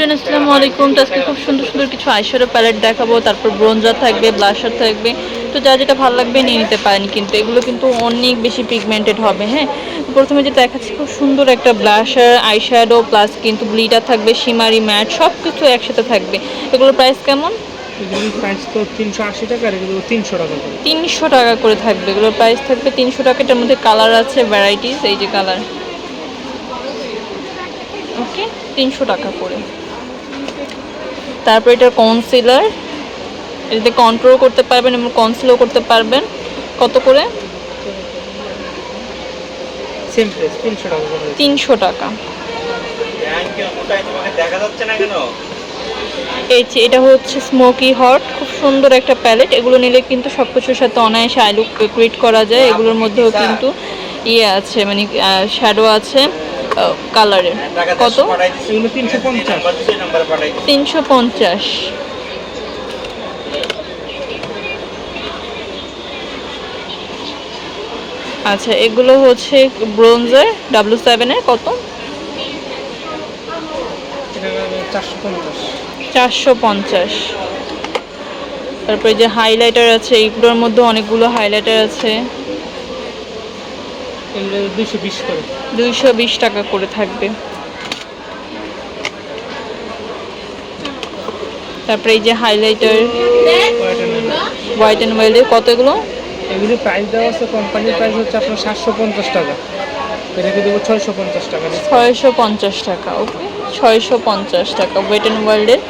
Friend আসসালামু আলাইকুম। তো আজকে খুব সুন্দর সুন্দর কিছু আইশ্যাডো প্যালেট দেখাবো তারপর ব্রোঞ্জার থাকবে ব্লাশার থাকবে। তো যা যেটা ভালো লাগবে নিয়ে নিতে পারেন কিন্তু এগুলো কিন্তু অনেক বেশি পিগমেন্টেড হবে হ্যাঁ? প্রথমে যেটা দেখাচ্ছি খুব সুন্দর একটা ব্লাশার আইশ্যাডো প্লাস কিন্তু ব্লিটার থাকবে শিমারি ম্যাট সব কিছু একসাথে থাকবে। এগুলোর প্রাইস কেমন? তিনশো টাকা করে। থাকবে। এগুলোর প্রাইস থাকবে তিনশো টাকা। এটার মধ্যে কালার আছে ভ্যারাইটিস এই যে কালার ওকে তিনশো টাকা করে। তারপর এটা কনসিলার এটাতে কন্ট্রোল করতে পারবেন এবং কনসিলও করতে পারবেন। কত করে? তিনশো টাকা করে। তিনশো টাকা। দেখা যাচ্ছে না কেন এই যে এটা হচ্ছে স্মোকি হট খুব সুন্দর একটা প্যালেট এগুলো নিলে কিন্তু সব কিছুর সাথে অনায়াসে আইলুক ক্রিয়েট করা যায়। এগুলোর মধ্যেও কিন্তু ইয়ে আছে মানে শ্যাডো আছে। কালারের কত? তিনশো পঞ্চাশ। আচ্ছা এগুলো হচ্ছে ব্রোঞ্জার ডাব্লু সেভেনের কত? চারশো পঞ্চাশ। তারপরে যে হাইলাইটার আছে এইগুলোর মধ্যে অনেকগুলো হাইলাইটার আছে। এগুলো দুইশো বিশ করে। দুইশো বিশ টাকা করে থাকবে। তারপরে এই যে হাইলাইটার হোয়াইট অ্যান্ড ওয়েল্ডের কত এগুলো? এগুলো প্রাইস দেওয়া আছে কোম্পানির প্রাইস হচ্ছে আপনার সাতশো পঞ্চাশ টাকা। এটাকে দেবো ছয়শো পঞ্চাশ টাকা ছয়শো পঞ্চাশ টাকা ওকে ছয়শো পঞ্চাশ টাকা ওয়েট অ্যান্ড ওয়ার্ল্ডের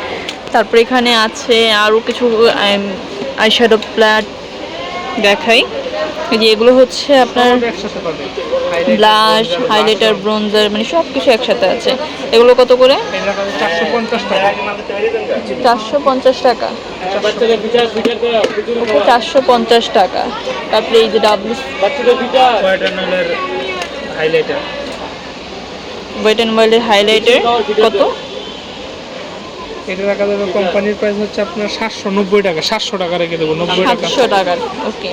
তারপরে এখানে আছে আরও কিছু আইশ্যাডো প্ল্যাট দেখাই। যে এগুলো হচ্ছে আপনার ব্লাশ হাইলাইটার ব্রোঞ্জার মানে সব কিছু একসাথে আছে। এগুলো কত করে? চারশো পঞ্চাশ টাকা। চারশো পঞ্চাশ টাকা। চারশো পঞ্চাশ টাকা। তারপরে এই যে ডাব্লু হাইলাইটার ওয়েট অ্যান্ড ওয়ার্ল্ডের হাইলাইটার কত? এটা রাখা যাবে কোম্পানির প্রাইস হচ্ছে আপনার সাতশো নব্বই টাকা। সাতশো টাকা রেখে দেবো নব্বই টাকা। সাতশো টাকার ওকে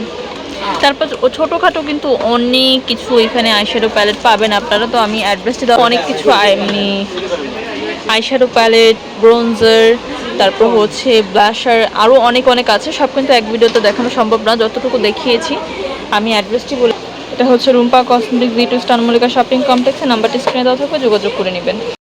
তারপর ছোটোখাটো কিন্তু অনেক কিছু এখানে আইশ্যাডো প্যালেট পাবেন আপনারা, তো আমি অ্যাড্রেসটি দেওয়া অনেক কিছু এমনি আইশ্যাডো প্যালেট, ব্রোঞ্জার, তারপর হচ্ছে ব্লাশার আরও অনেক অনেক আছে, সব কিন্তু এক ভিডিওতে দেখানো সম্ভব না, যতটুকু দেখিয়েছি, আমি অ্যাড্রেসটি বলে এটা হচ্ছে রুম্পা কসমেটিক ভি টু স্টান মল্লিকা শপিং কমপ্লেক্সে, নাম্বারটি স্ক্রিনে দেওয়া থাকবে, যোগাযোগ করে নেবেন।